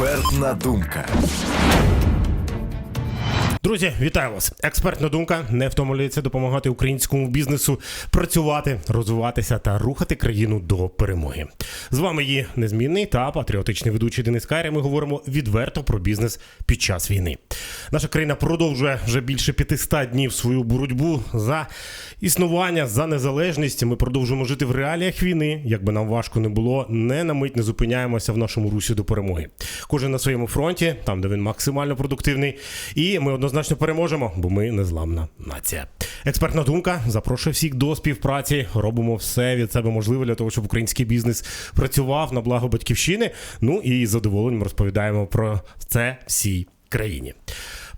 Експертна думка. Друзі, вітаю вас! Експертна думка не втомлюється допомагати українському бізнесу працювати, розвиватися та рухати країну до перемоги. З вами є незмінний та патріотичний ведучий Денис Кайря. Ми говоримо відверто про бізнес під час війни. Наша країна продовжує вже більше 500 днів свою боротьбу за існування, за незалежність. Ми продовжуємо жити в реаліях війни. Якби нам важко не було, не на мить не зупиняємося в нашому русі до перемоги. Кожен на своєму фронті, там де він максимально продуктивний, і ми однозначно переможемо, бо ми незламна нація. Експертна думка запрошує всіх до співпраці. Робимо все від себе можливе для того, щоб український бізнес працював на благо батьківщини. Ну і з задоволенням розповідаємо про це всій країні.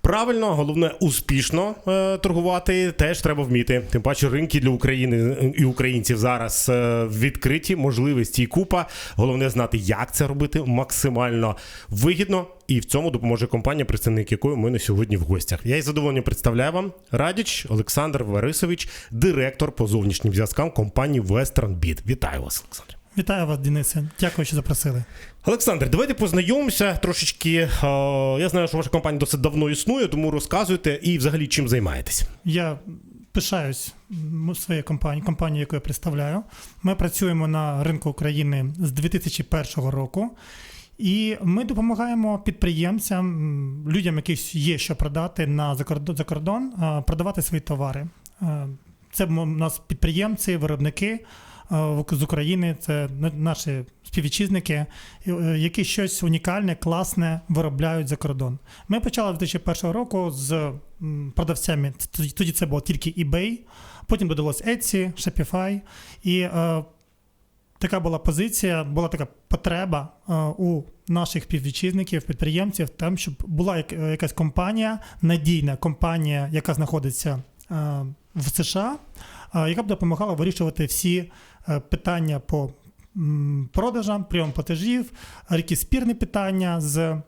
Правильно, головне успішно е, торгувати теж треба вміти. Тим паче ринки для України і українців зараз е, відкриті, можливості і купа. Головне знати, як це робити максимально вигідно. І в цьому допоможе компанія, представник якої ми на сьогодні в гостях. Я із задоволенням представляю вам Радіч Олександр Варисович, директор по зовнішнім зв'язкам компанії Western Bit. Вітаю вас, Олександр. Вітаю вас, Денисе. Дякую, що запросили. Олександр, давайте познайомимося трошечки. Е, Я знаю, що ваша компанія досить давно існує, тому розказуйте і взагалі чим займаєтесь. Я пишаюсь своєю компанією, компанією, яку я представляю. Ми працюємо на ринку України з 2001 року. І ми допомагаємо підприємцям, людям, яких є що продати на закордон, за кордон, продавати свої товари. Е, Це у нас підприємці, виробники е, з України, це на- наші співвітчизники, е, які щось унікальне, класне виробляють за кордон. Ми почали з 2001 року з продавцями. Тоді- це було тільки eBay, потім додалось Etsy, Shopify. І е, така була позиція, була така потреба е, у наших співвітчизників, підприємців, там, щоб була е, якась компанія, надійна компанія, яка знаходиться е, в США, е, яка б допомагала вирішувати всі питання по продажам, прийом платежів, які спірні питання з е,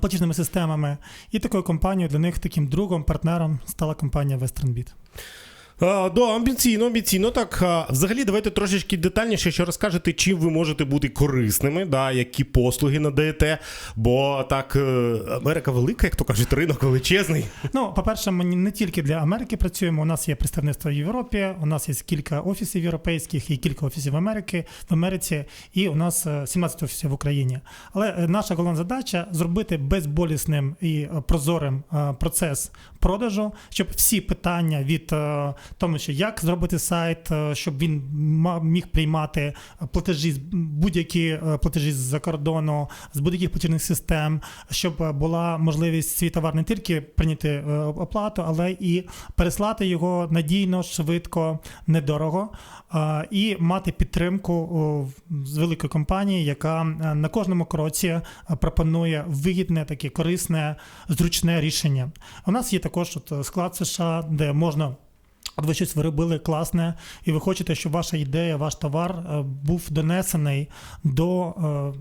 платіжними системами. І такою компанією для них таким другом, партнером стала компанія WesternBit. А, да, амбіційно, амбіційно. Так, а, взагалі, давайте трошечки детальніше, що розкажете, чим ви можете бути корисними, да, які послуги надаєте. Бо так, е, Америка велика, як то кажуть, ринок величезний. Ну, по-перше, ми не тільки для Америки працюємо. У нас є представництво в Європі, у нас є кілька офісів європейських і кілька офісів Америки в Америці, і у нас е, 17 офісів в Україні. Але е, наша головна задача зробити безболісним і е, прозорим е, процес продажу, щоб всі питання від е, тому, що як зробити сайт, е, щоб він міг приймати платежі з будь-які е, платежі з-за кордону, з будь-яких платіжних систем, щоб е, була можливість свій товар не тільки прийняти е, оплату, але і переслати його надійно, швидко, недорого, е, і мати підтримку з великої компанії, яка е, на кожному кроці е, пропонує вигідне, таке корисне, зручне рішення. У нас є також от е, склад США, де можна. От ви щось виробили класне, і ви хочете, щоб ваша ідея, ваш товар е, був донесений до е,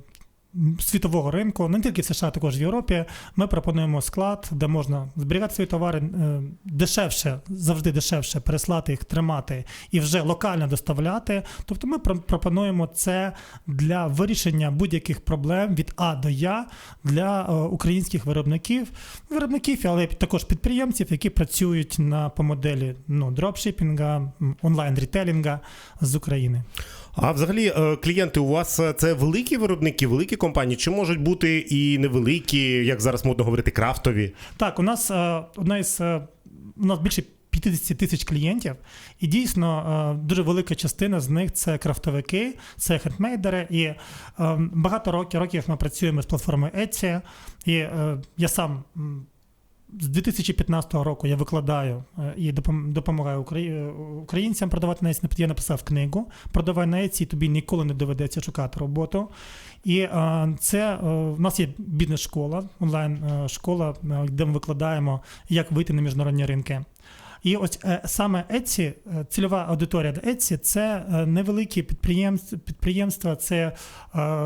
світового ринку, не тільки в США, також в Європі. Ми пропонуємо склад, де можна зберігати свої товари е, дешевше, завжди дешевше переслати їх, тримати і вже локально доставляти. Тобто ми про- пропонуємо це для вирішення будь-яких проблем від А до Я для е, українських виробників, виробників, але також підприємців, які працюють на по моделі ну, дропшипінга, онлайн-рітелінга з України. А взагалі, е, клієнти у вас е, це великі виробники, великі компанії, чи можуть бути і невеликі, як зараз модно говорити, крафтові? Так, у нас е, одна із у нас більше 50 тисяч клієнтів, і дійсно дуже велика частина з них це крафтовики, це хендмейдери. І багато років, років ми працюємо з платформою Etsy, і я сам. З 2015 року я викладаю е, і допом- допомагаю е, українцям продавати на Etsy. Я написав книгу Продавай на Etsy, тобі ніколи не доведеться шукати роботу. І е, це в нас є бізнес-школа, онлайн-школа, де ми викладаємо, як вийти на міжнародні ринки. І ось е, саме Etsy, е, цільова аудиторія Etsy – це е, невеликі підприємства, підприємства це е,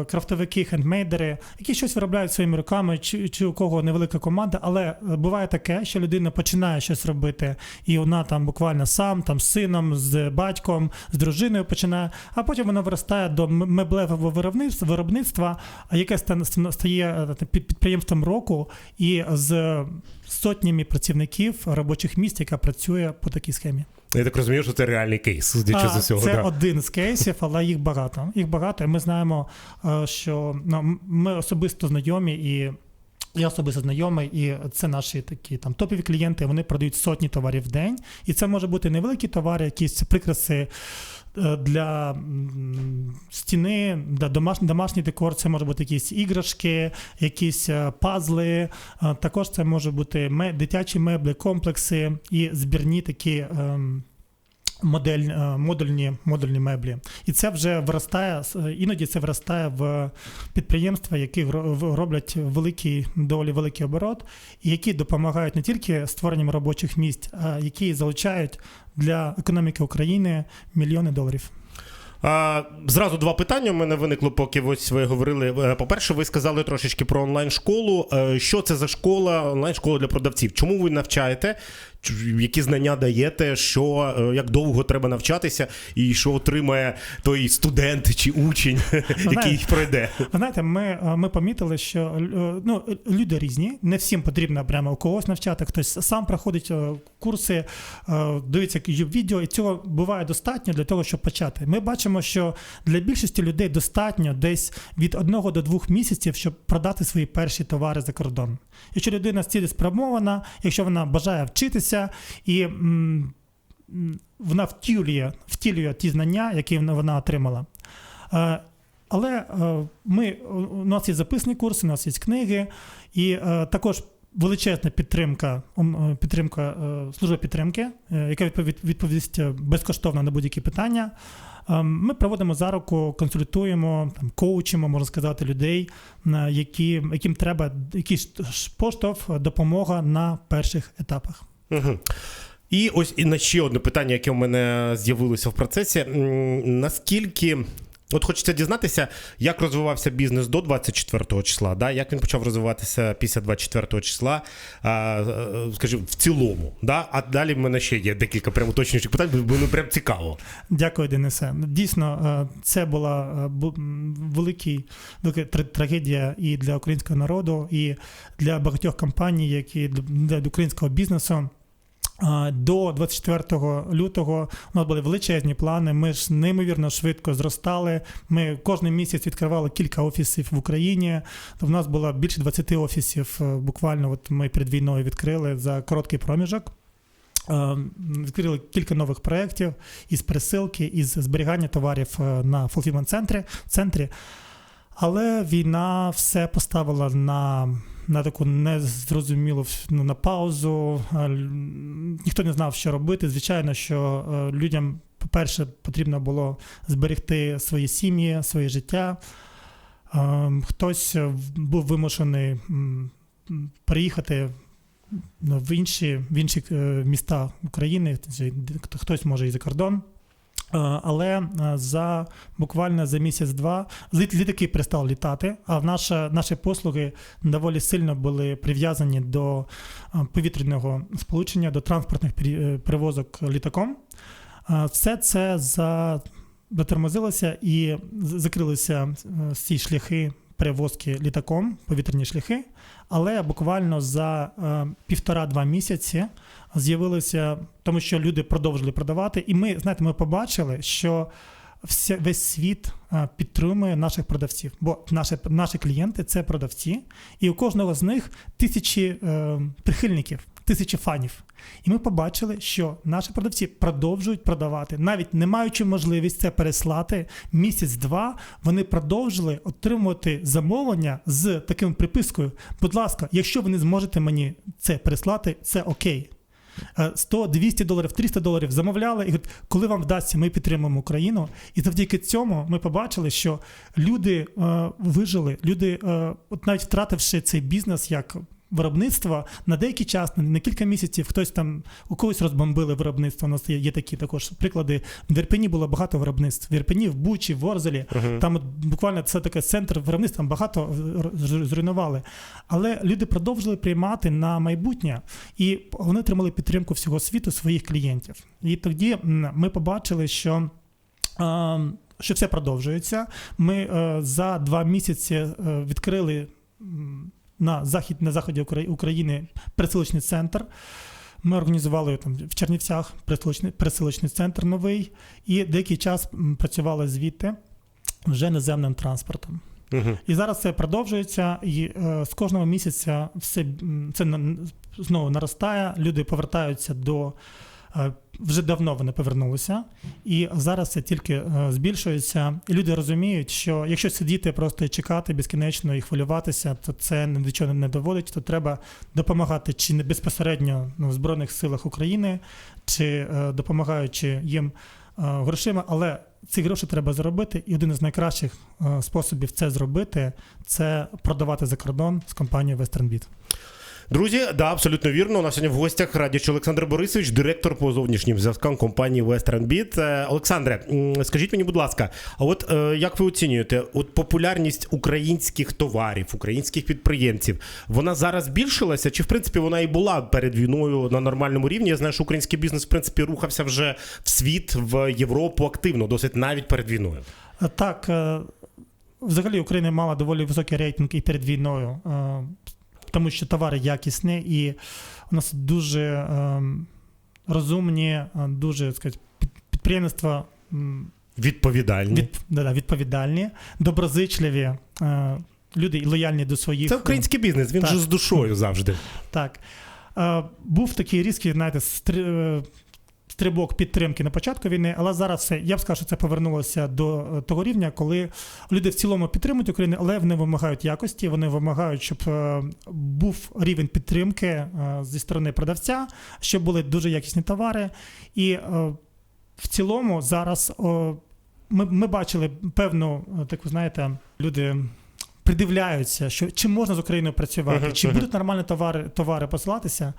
крафтовики, хендмейдери, які щось виробляють своїми руками, чи, чи у кого невелика команда. Але буває таке, що людина починає щось робити, і вона там буквально сам, там з сином, з батьком, з дружиною починає, а потім вона виростає до меблевого виробництва, виробництва, яке стає під- підприємством року і з сотнями працівників робочих місць, яка працює по такій схемі. Я так розумію, що це реальний кейс, судячи з усього. Це да. один з кейсів, але їх багато. Їх багато. І ми знаємо, е, що ну, ми особисто знайомі і. Я особисто знайомий, і це наші такі там топові клієнти. Вони продають сотні товарів в день, і це може бути невеликі товари, якісь прикраси для стіни, для домашній, домашній декор. Це може бути якісь іграшки, якісь е, пазли. Е, Також це може бути дитячі меблі, комплекси і збірні такі. Модель, е, модульні, модульні меблі. І це вже виростає, іноді це виростає в підприємства, які роблять великий, доволі великий оборот, і які допомагають не тільки створенням робочих місць, а які залучають для економіки України мільйони доларів. Зразу два питання у мене виникло, поки ось ви говорили. Е, По-перше, ви сказали трошечки про онлайн-школу. Е, Що це за школа, онлайн-школа для продавців? Чому ви навчаєте? Які знання даєте? Що е, як довго треба навчатися, і що отримає той студент чи учень, який знаєте, пройде? Знаєте, ми, е, ми помітили, що е, ну, люди різні, не всім потрібно прямо у когось навчати. Хтось сам проходить курси, дивиться відео, і цього буває достатньо для того, щоб почати. Ми бачимо, що для більшості людей достатньо десь від одного до двох місяців, щоб продати свої перші товари за кордон. Якщо людина цілеспрямована, якщо вона бажає вчитися і. м, Вона втілює, втілює ті знання, які вона- отримала. Е, але е, ми, у нас є записні курси, у нас є книги, і е, також величезна підтримка, підтримка е, служба підтримки, яка відповість безкоштовно на будь-які питання. Ми проводимо за руку, консультуємо, там, коучимо, можна сказати, людей, які, яким треба якийсь поштовх, допомога на перших етапах. Угу. І ось і на ще одне питання, яке у мене з'явилося в процесі. Наскільки. От хочеться дізнатися, як розвивався бізнес до 24 числа, да? як він почав розвиватися після 24 числа, а, е, скажімо, в цілому. Да? А далі в мене ще є декілька прям уточнюючих питань, бо мені прям цікаво. Дякую, Денисе. Дійсно, е, це була е, велика трагедія і для українського народу, і для багатьох компаній, які для українського бізнесу. До 24 лютого у нас були величезні плани. Ми ж неймовірно швидко зростали. Ми кожен місяць відкривали кілька офісів в Україні. У нас було більше 20 офісів. е, Буквально, от ми перед війною відкрили за короткий проміжок. Е, Відкрили кілька нових проєктів із присилки, із зберігання товарів е, на центрі центрі. Але війна все поставила на, на таку незрозумілу ну, на паузу. Ніхто не знав, що робити. Звичайно, що е, людям, по-перше, потрібно було зберегти свої сім'ї, своє життя. Е, Хтось е, був вимушений переїхати ну, в інші, в інші міста України, хтось може і за кордон. Е, Але е, за буквально за місяць-два літ- літаки перестали літати, а наша, наші послуги доволі сильно були прив'язані до е, повітряного сполучення, до транспортних пере- перевозок літаком. Все це за дотормозилося і закрилися всі шляхи перевозки літаком, повітряні шляхи. Але буквально за е, півтора-два місяці з'явилося, тому що люди продовжили продавати, і ми, знаєте, ми побачили, що вся, весь світ е, підтримує наших продавців, бо наші, наші клієнти це продавці, і у кожного з них тисячі е, прихильників, тисячі фанів. І ми побачили, що наші продавці продовжують продавати, навіть не маючи можливість це переслати місяць-два, вони продовжили отримувати замовлення з таким припискою. Будь ласка, якщо ви не зможете мені це переслати, це окей. Е, 100, 200 доларів, 300 доларів замовляли, і говорять, коли вам вдасться, ми підтримуємо Україну. І завдяки цьому ми побачили, що люди е, вижили, люди, е, от навіть втративши цей бізнес як виробництва на деякий час, на, кілька місяців, хтось там у когось розбомбили виробництво. У нас є, є такі також приклади. В Ірпені було багато виробництв. В Ірпені, в Бучі, в Орзелі. Там от буквально це такий центр виробництва, там багато зруйнували. Але люди продовжили приймати на майбутнє, і вони отримали підтримку всього світу своїх клієнтів. І тоді ми побачили, що. Що все продовжується. Ми е, за два місяці е, відкрили на захід на заході Украї- України пересилочний центр. Ми організували там в Чернівцях пересилочний, пересилочний центр новий, і деякий час працювали звідти вже наземним транспортом. Угу. І зараз це продовжується, і е, з кожного місяця все це знову наростає. Люди повертаються до е, вже давно вони повернулися, і зараз це тільки е, збільшується. І люди розуміють, що якщо сидіти просто і чекати безкінечно і хвилюватися, то це ні до чого не доводить. То треба допомагати чи не безпосередньо ну, в збройних силах України, чи е, допомагаючи їм е, грошима, але ці гроші треба заробити, і один із найкращих способів це зробити це продавати за кордон з компанією WesternBit. Друзі, да, абсолютно вірно. У нас сьогодні в гостях радіч Олександр Борисович, директор по зовнішнім зв'язкам компанії Western Bit. Е, Олександре, скажіть мені, будь ласка, а от е, як ви оцінюєте от популярність українських товарів, українських підприємців, вона зараз збільшилася? Чи в принципі вона і була перед війною на нормальному рівні? Я знаю, що український бізнес в принципі рухався вже в світ, в Європу активно, досить навіть перед війною. Е, Так, взагалі Україна мала доволі високий рейтинг і перед війною, тому що товари якісні, і у нас дуже е, розумні, дуже сказати, під- підприємства Відповідальні. від, да, да, відповідальні, доброзичливі. е, Люди і лояльні до своїх Це український бізнес, він Так. же з душою завжди. Так. Е, був такий різкий, знаєте, стри, е, стрибок підтримки на початку війни, але зараз все, я б сказав, що це повернулося до е, того рівня, коли люди в цілому підтримують Україну, але вони вимагають якості, вони вимагають, щоб е, був рівень підтримки е, зі сторони продавця, щоб були дуже якісні товари. І в цілому зараз ми, ми бачили певну, таку, знаєте, люди. Придивляються, що чи можна з Україною працювати, Мгм, чи мгм. будуть нормальні товари, товари посилатися.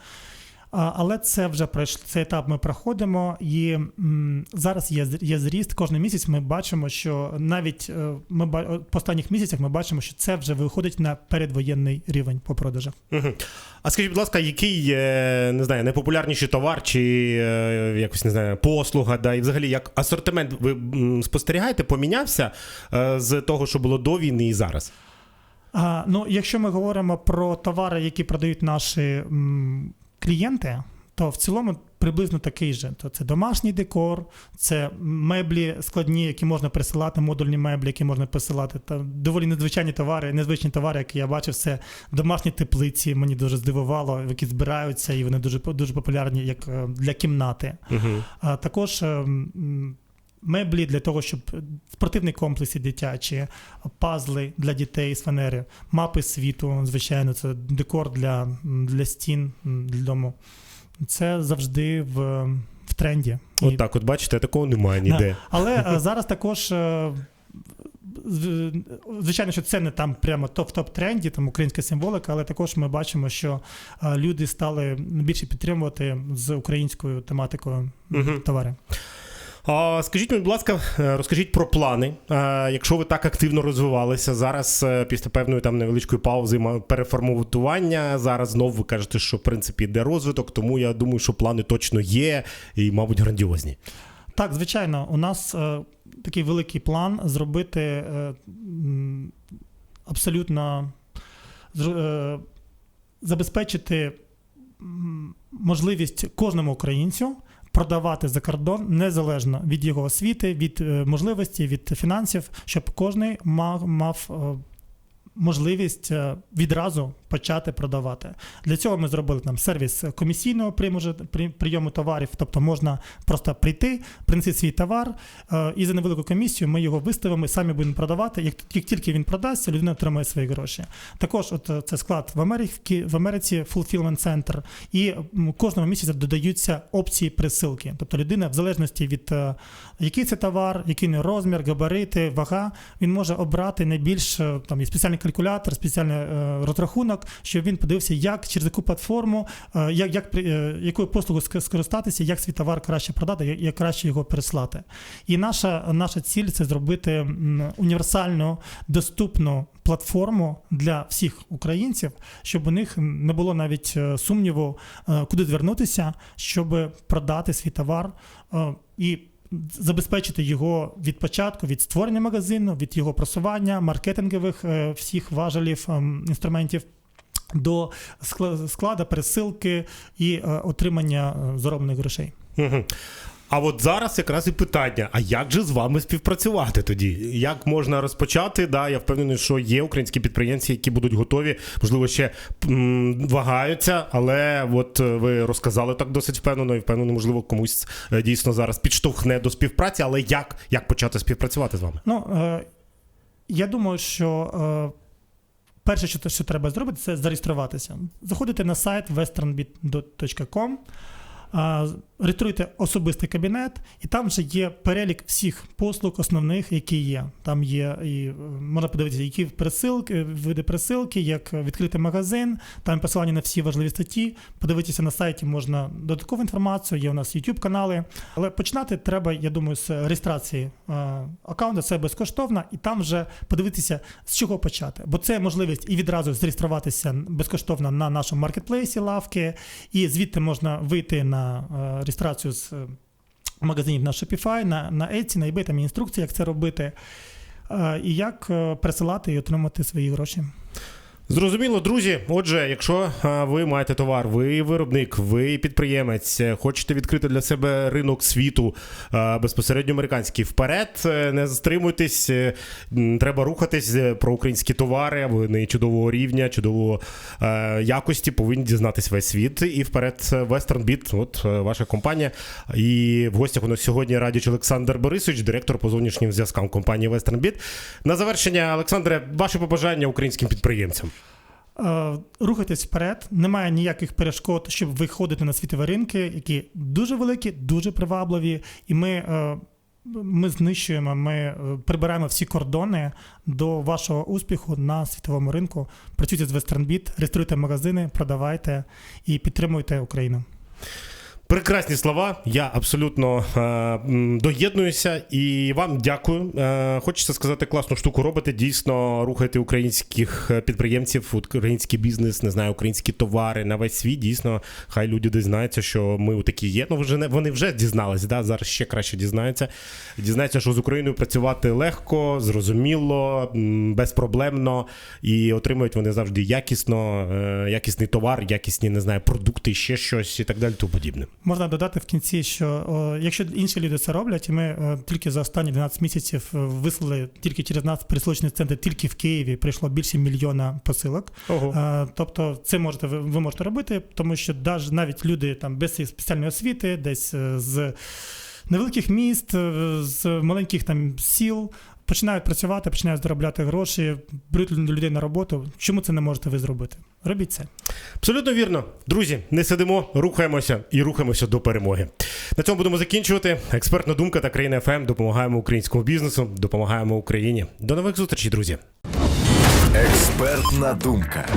Але це вже пройшло цей етап. Ми проходимо, і м, зараз є є зріст. Кожен місяць ми бачимо, що навіть е, ми по останніх місяцях ми бачимо, що це вже виходить на передвоєнний рівень по продажах. А скажіть, будь ласка, який не знаю, найпопулярніший товар чи е, якось не знаю, послуга, да, і взагалі як асортимент ви спостерігаєте, помінявся е, з того, що було до війни і зараз? А, ну, якщо ми говоримо про товари, які продають наші м, клієнти, то в цілому приблизно такий же. То це домашній декор, це меблі складні, які можна присилати, модульні меблі, які можна присилати. Та доволі незвичайні товари, незвичні товари, які я бачив, це домашні теплиці. Мені дуже здивувало, які збираються, і вони дуже дуже популярні як е, для кімнати. Угу. А також е, м, меблі для того, щоб спортивні комплекси дитячі, пазли для дітей з фанери, мапи світу, звичайно, це декор для, для стін для дому. Це завжди в, в тренді. От так, от бачите, такого немає ніде. Да. Але е, зараз також. е, Звичайно, що це не там прямо топ-топ тренді, там українська символика, але також ми бачимо, що е, люди стали більше підтримувати з українською тематикою Мгм. товари. Скажіть будь ласка, е, розкажіть про плани. Е, Якщо ви так активно розвивалися зараз, е, після певної там невеличкої паузи ма- переформатування, зараз знову ви кажете, що в принципі йде розвиток, тому я думаю, що плани точно є і, мабуть, грандіозні. Так, звичайно, у нас е, такий великий план зробити е, абсолютно е, забезпечити можливість кожному українцю продавати за кордон незалежно від його освіти, від е, можливості, від фінансів, щоб кожен мав, мав е, можливість е, відразу почати продавати. Для цього ми зробили там сервіс комісійного прийому товарів, тобто можна просто прийти, принести свій товар, е, і за невелику комісію ми його виставимо і самі будемо продавати. Як, тільки він продасться, людина отримає свої гроші. Також от е, це склад в Америці, в Америці Fulfillment Center, і кожного місяця додаються опції присилки. Тобто людина, в залежності від який це товар, який не розмір, габарити, вага, він може обрати найбільш там є спеціальні калькулятор, спеціальний е, розрахунок, щоб він подивився, як через яку платформу, е, як, як, е, якою послугою скористатися, як свій товар краще продати, як, як краще його переслати. І наша, наша ціль це зробити універсальну, доступну платформу для всіх українців, щоб у них не було навіть е, сумніву, е, куди звернутися, щоб продати свій товар е, і забезпечити його від початку, від створення магазину, від його просування, маркетингових е, всіх важелів, ем, інструментів. До скла- склада, пересилки і е, отримання е, зароблених грошей. Мгм. А от зараз якраз і питання: а як же з вами співпрацювати тоді? Як можна розпочати? Да, я впевнений, що є українські підприємці, які будуть готові, можливо, ще м, вагаються, але от е, ви розказали так досить впевнено, і впевнено, можливо, комусь е, дійсно зараз підштовхне до співпраці. Але як, як почати співпрацювати з вами? Ну, е, я думаю, що е, перше, що, що треба зробити, це зареєструватися. Заходите на сайт westernbit.com, е, реєструйте особистий кабінет, і там вже є перелік всіх послуг основних, які є. Там є і е, можна подивитися, які присилки, види присилки, як відкрити магазин, там посилання на всі важливі статті. Подивитися на сайті можна додаткову інформацію, є у нас YouTube канали. Але починати треба, я думаю, з реєстрації е, аккаунту, це безкоштовно, і там вже подивитися, з чого почати. Бо це можливість і відразу зареєструватися безкоштовно на нашому маркетплейсі лавки, і звідти можна вийти на е, реєстрацію з е, магазинів на Shopify, на, на Etsy, на eBay, там інструкції, як це робити. е, І як присилати пересилати і отримати свої гроші. Зрозуміло, друзі. Отже, якщо ви маєте товар, ви виробник, ви підприємець, е, хочете відкрити для себе ринок світу безпосередньо американський, вперед, е, не затримуйтесь, е, треба рухатись про українські товари. Вони чудового рівня, чудового якості, повинні дізнатись весь світ. І вперед Western Bit, от ваша компанія. І в гостях у нас сьогодні радіч Олександр Борисович, директор по зовнішнім зв'язкам компанії Western Bit. На завершення, Олександре, ваші побажання українським підприємцям. Е, Рухайтесь вперед, немає ніяких перешкод, щоб виходити на світові ринки, які дуже великі, дуже привабливі, і ми, е, ми знищуємо, ми е, прибираємо всі кордони до вашого успіху на світовому ринку. Працюйте з WesternBit, реєструйте магазини, продавайте і підтримуйте Україну. Прекрасні слова. Я абсолютно е, доєднуюся і вам дякую. Е, хочеться сказати, класну штуку робите. Дійсно, рухайте українських е, підприємців, український бізнес, не знаю, українські товари на весь світ. Дійсно, хай люди дізнаються, що ми такі є. Ну вже не вони вже дізнались. Да? Зараз ще краще дізнаються. Дізнаються, що з Україною працювати легко, зрозуміло, безпроблемно, і отримують вони завжди якісно, е, якісний товар, якісні не знаю, продукти, ще щось і так далі. Тому подібне. Можна додати в кінці, що о, якщо інші люди це роблять, і ми е, тільки за останні 12 місяців е, вислали тільки через нас пересилочний центр, тільки в Києві прийшло більше мільйона посилок. Ого. Е, Тобто, це можете ви, ви можете робити, тому що навіть люди там без спеціальної освіти, десь з невеликих міст, з маленьких там сіл. Починають працювати, починають заробляти гроші, беруть людей на роботу. Чому це не можете ви зробити? Робіть це. Абсолютно вірно. Друзі, не сидимо, рухаємося і рухаємося до перемоги. На цьому будемо закінчувати. Експертна думка та країна ФМ. Допомагаємо українському бізнесу, допомагаємо Україні. До нових зустрічей, друзі. Експертна думка.